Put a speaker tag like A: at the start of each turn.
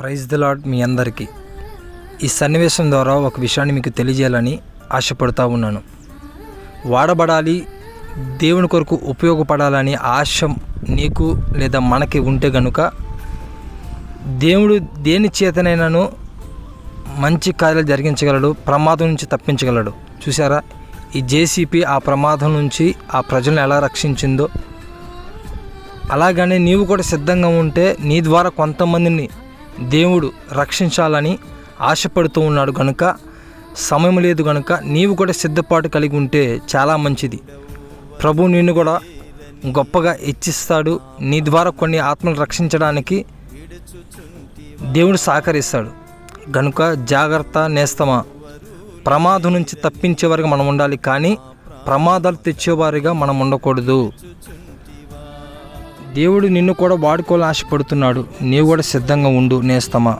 A: Praise the lord మీ అందరికీ. ఈ సన్నివేశం ద్వారా ఒక విషయాన్ని మీకు తెలియజేయాలని ఆశపడుతూ ఉన్నాను. వాడబడాలి దేవుని కొరకు ఉపయోగపడాలని ఆశ నీకు లేదా మనకి ఉంటే గనుక దేవుడు దేని చేతనైనాను మంచి కార్యాలు జరిగించగలడు ప్రమాదం నుంచి తప్పించగలడు. చూసారా ఈ జేసీపీ ఆ ప్రమాదం నుంచి ఆ ప్రజలను ఎలా రక్షించిందో. అలాగనే నీవు కూడా సిద్ధంగా ఉంటే నీ ద్వారా కొంతమందిని దేవుడు రక్షించాలని ఆశపడుతూ ఉన్నాడు కనుక సమయం లేదు కనుక నీవు కూడా సిద్ధపాటు కలిగి ఉంటే చాలా మంచిది. ప్రభు నిన్ను కూడా గొప్పగా హెచ్చిస్తాడు. నీ ద్వారా కొన్ని ఆత్మలు రక్షించడానికి దేవుడు సహకరిస్తాడు. గనుక జాగ్రత్త నేస్తమా. ప్రమాదం నుంచి తప్పించే వరకు మనం ఉండాలి కానీ ప్రమాదాలు తెచ్చేవారిగా మనం ఉండకూడదు. దేవుడు నిన్ను కూడా వాడుకోవాలని ఆశపడుతున్నాడు. నీవు కూడా సిద్ధంగా ఉండు నేస్తమా?